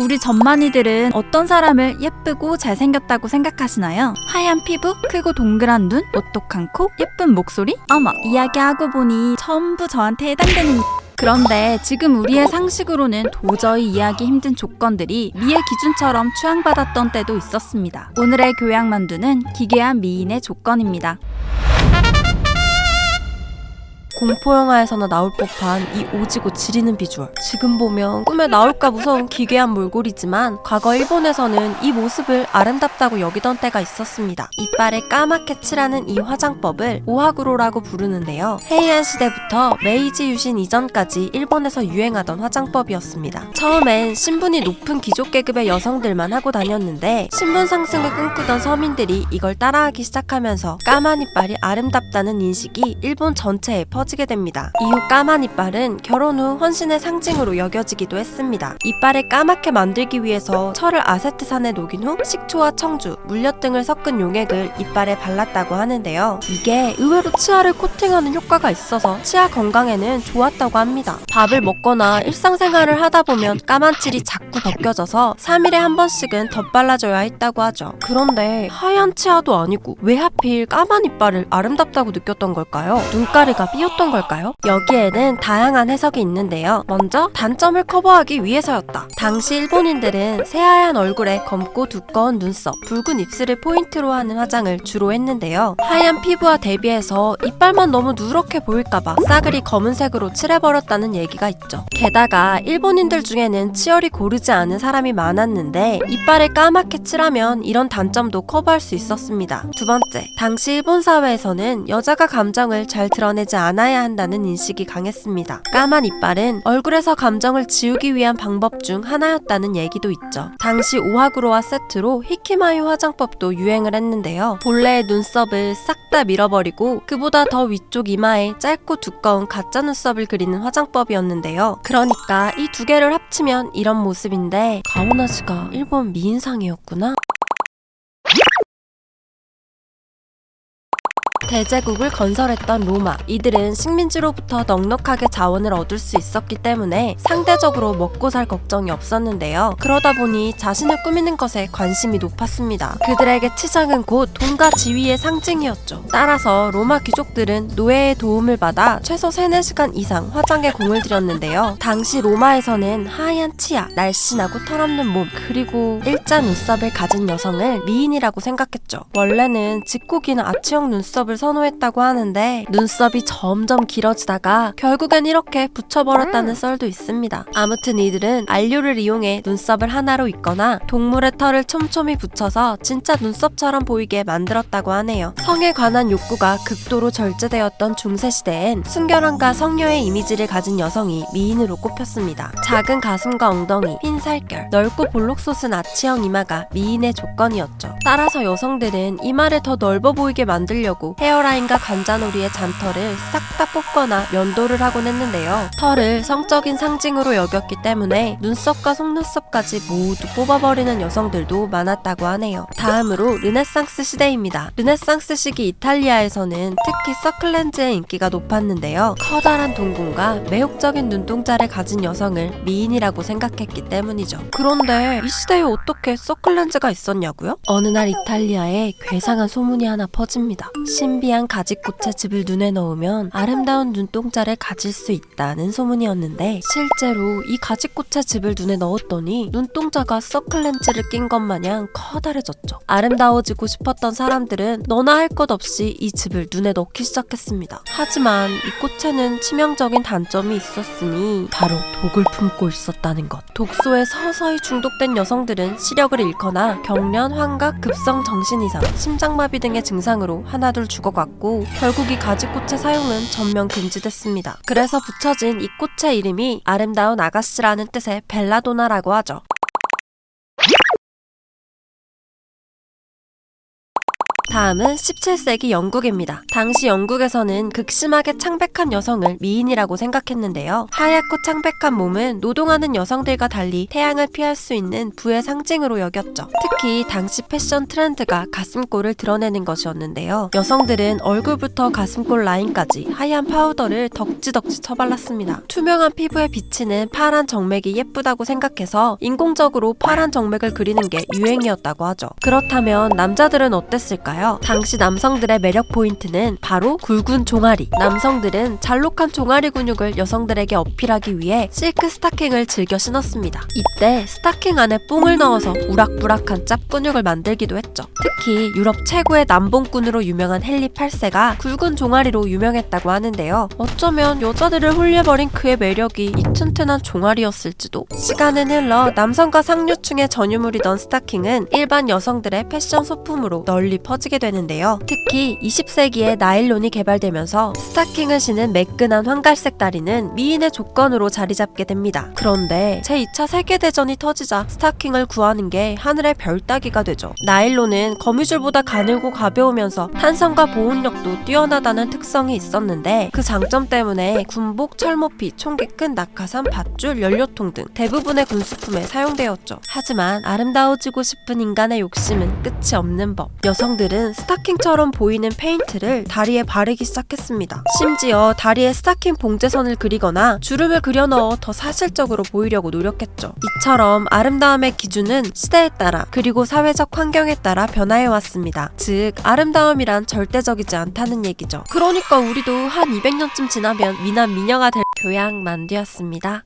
우리 전만이들은 어떤 사람을 예쁘고 잘생겼다고 생각하시나요? 하얀 피부, 크고 동그란 눈, 오똑한 코, 예쁜 목소리? 어머, 이야기하고 보니 전부 저한테 해당되는 그런데 지금 우리의 상식으로는 도저히 이해하기 힘든 조건들이 미의 기준처럼 추앙받았던 때도 있었습니다. 오늘의 교양 만두는 기괴한 미인의 조건입니다. 공포 영화에서나 나올 법한 이 오지고 지리는 비주얼. 지금 보면 꿈에 나올까 무서운 기괴한 몰골이지만 과거 일본에서는 이 모습을 아름답다고 여기던 때가 있었습니다. 이빨을 까맣게 칠하는 이 화장법을 오하구로라고 부르는데요. 헤이안 시대부터 메이지 유신 이전까지 일본에서 유행하던 화장법이었습니다. 처음엔 신분이 높은 귀족 계급의 여성들만 하고 다녔는데 신분 상승을 꿈꾸던 서민들이 이걸 따라하기 시작하면서 까만 이빨이 아름답다는 인식이 일본 전체에 퍼 지게 됩니다. 이후 까만 이빨은 결혼 후 헌신의 상징으로 여겨지기도 했습니다. 이빨을 까맣게 만들기 위해서 철을 아세트산에 녹인 후 식초와 청주, 물엿 등을 섞은 용액을 이빨에 발랐다고 하는데요. 이게 의외로 치아를 코팅하는 효과가 있어서 치아 건강에는 좋았다고 합니다. 밥을 먹거나 일상생활을 하다 보면 까만 칠이 자꾸 벗겨져서 3일에 한 번씩은 덧발라줘야 했다고 하죠. 그런데 하얀 치아도 아니고 왜 하필 까만 이빨을 아름답다고 느꼈던 걸까요? 눈가리가 삐 었던 걸까요? 여기에는 다양한 해석이 있는데요. 먼저 단점을 커버하기 위해서였다. 당시 일본인들은 새하얀 얼굴에 검고 두꺼운 눈썹, 붉은 입술을 포인트로 하는 화장을 주로 했는데요. 하얀 피부와 대비해서 이빨만 너무 누렇게 보일까봐 싸그리 검은색으로 칠해버렸다는 얘기가 있죠. 게다가 일본인들 중에는 치열이 고르지 않은 사람이 많았는데 이빨을 까맣게 칠하면 이런 단점도 커버할 수 있었습니다. 두 번째, 당시 일본 사회에서는 여자가 감정을 잘 드러내지 않아야 한다는 인식이 강했습니다. 까만 이빨은 얼굴에서 감정을 지우기 위한 방법 중 하나였다는 얘기도 있죠. 당시 오하구로와 세트로 히키마유 화장법도 유행을 했는데요. 본래의 눈썹을 싹 다 밀어버리고 그보다 더 위쪽 이마에 짧고 두꺼운 가짜 눈썹을 그리는 화장법이었는데요. 그러니까 이 두 개를 합치면 이런 모습인데 가오나 씨가 일본 미인상이었구나. 대제국을 건설했던 로마. 이들은 식민지로부터 넉넉하게 자원을 얻을 수 있었기 때문에 상대적으로 먹고 살 걱정이 없었는데요. 그러다 보니 자신을 꾸미는 것에 관심이 높았습니다. 그들에게 치장은 곧 돈과 지위의 상징이었죠. 따라서 로마 귀족들은 노예의 도움을 받아 최소 3, 4시간 이상 화장에 공을 들였는데요. 당시 로마에서는 하얀 치아, 날씬하고 털없는 몸, 그리고 일자 눈썹을 가진 여성을 미인이라고 생각했죠. 원래는 직콕이나 아치형 눈썹을 선호했다고 하는데 눈썹이 점점 길어지다가 결국엔 이렇게 붙여버렸다는 썰도 있습니다. 아무튼 이들은 안료를 이용해 눈썹을 하나로 입거나 동물의 털을 촘촘히 붙여서 진짜 눈썹처럼 보이게 만들었다고 하네요. 성에 관한 욕구가 극도로 절제되었던 중세시대엔 순결함과 성녀의 이미지를 가진 여성이 미인으로 꼽혔습니다. 작은 가슴과 엉덩이, 흰 살결, 넓고 볼록솟은 아치형 이마가 미인의 조건이었죠. 따라서 여성들은 이마를 더 넓어 보이게 만들려고 헤어 라인과 관자놀이의 잔털을 싹 다 뽑거나 면도를 하곤 했는데요. 털을 성적인 상징으로 여겼기 때문에 눈썹과 속눈썹까지 모두 뽑아버리는 여성들도 많았다고 하네요. 다음으로 르네상스 시대입니다. 르네상스 시기 이탈리아에서는 특히 서클렌즈의 인기가 높았는데요. 커다란 동공과 매혹적인 눈동자를 가진 여성을 미인이라고 생각했기 때문이죠. 그런데 이 시대에 어떻게 서클렌즈가 있었냐고요? 어느 날 이탈리아에 괴상한 소문이 하나 퍼집니다. 신 비한 가지꽃의 즙을 눈에 넣으면 아름다운 눈동자를 가질 수 있다는 소문이었는데 실제로 이 가지꽃의 즙을 눈에 넣었더니 눈동자가 서클렌즈를 낀 것 마냥 커다래졌죠. 아름다워지고 싶었던 사람들은 너나 할 것 없이 이 즙을 눈에 넣기 시작했습니다. 하지만 이 꽃에는 치명적인 단점이 있었으니 바로 독을 품고 있었다는 것. 독소에 서서히 중독된 여성들은 시력을 잃거나 경련, 환각, 급성 정신 이상, 심장마비 등의 증상으로 하나둘 죽어 갔고 결국 이 가지꽃의 사용은 전면 금지됐습니다. 그래서 붙여진 이 꽃의 이름이 아름다운 아가씨라는 뜻의 벨라도나라고 하죠. 다음은 17세기 영국입니다. 당시 영국에서는 극심하게 창백한 여성을 미인이라고 생각했는데요. 하얗고 창백한 몸은 노동하는 여성들과 달리 태양을 피할 수 있는 부의 상징으로 여겼죠. 특히 당시 패션 트렌드가 가슴골을 드러내는 것이었는데요. 여성들은 얼굴부터 가슴골 라인까지 하얀 파우더를 덕지덕지 쳐발랐습니다. 투명한 피부에 비치는 파란 정맥이 예쁘다고 생각해서 인공적으로 파란 정맥을 그리는 게 유행이었다고 하죠. 그렇다면 남자들은 어땠을까요? 당시 남성들의 매력 포인트는 바로 굵은 종아리. 남성들은 잘록한 종아리 근육을 여성들에게 어필하기 위해 실크 스타킹을 즐겨 신었습니다. 이때 스타킹 안에 뽕을 넣어서 우락부락한 짭 근육을 만들기도 했죠. 특히 유럽 최고의 남봉꾼으로 유명한 헨리 8세가 굵은 종아리로 유명했다고 하는데요. 어쩌면 여자들을 홀려버린 그의 매력이 이 튼튼한 종아리였을지도. 시간은 흘러 남성과 상류층의 전유물이던 스타킹은 일반 여성들의 패션 소품으로 널리 퍼지게 되는데요. 특히 20세기에 나일론이 개발되면서 스타킹을 신은 매끈한 황갈색 다리는 미인의 조건으로 자리 잡게 됩니다. 그런데 제2차 세계대전이 터지자 스타킹을 구하는 게 하늘의 별 따기가 되죠. 나일론은 거미줄보다 가늘고 가벼우면서 탄성과 보온력도 뛰어나다는 특성이 있었는데 그 장점 때문에 군복, 철모피, 총기 끈, 낙하산, 밧줄, 연료통 등 대부분의 군수품에 사용되었죠. 하지만 아름다워지고 싶은 인간의 욕심은 끝이 없는 법. 여성들은 스타킹처럼 보이는 페인트를 다리에 바르기 시작했습니다. 심지어 다리에 스타킹 봉제선을 그리거나 주름을 그려 넣어 더 사실적으로 보이려고 노력했죠. 이처럼 아름다움의 기준은 시대에 따라 그리고 사회적 환경에 따라 변화해 왔습니다. 즉, 아름다움이란 절대적이지 않다는 얘기죠. 그러니까 우리도 한 200년쯤 지나면 미남 미녀가 될 교양 만두였습니다.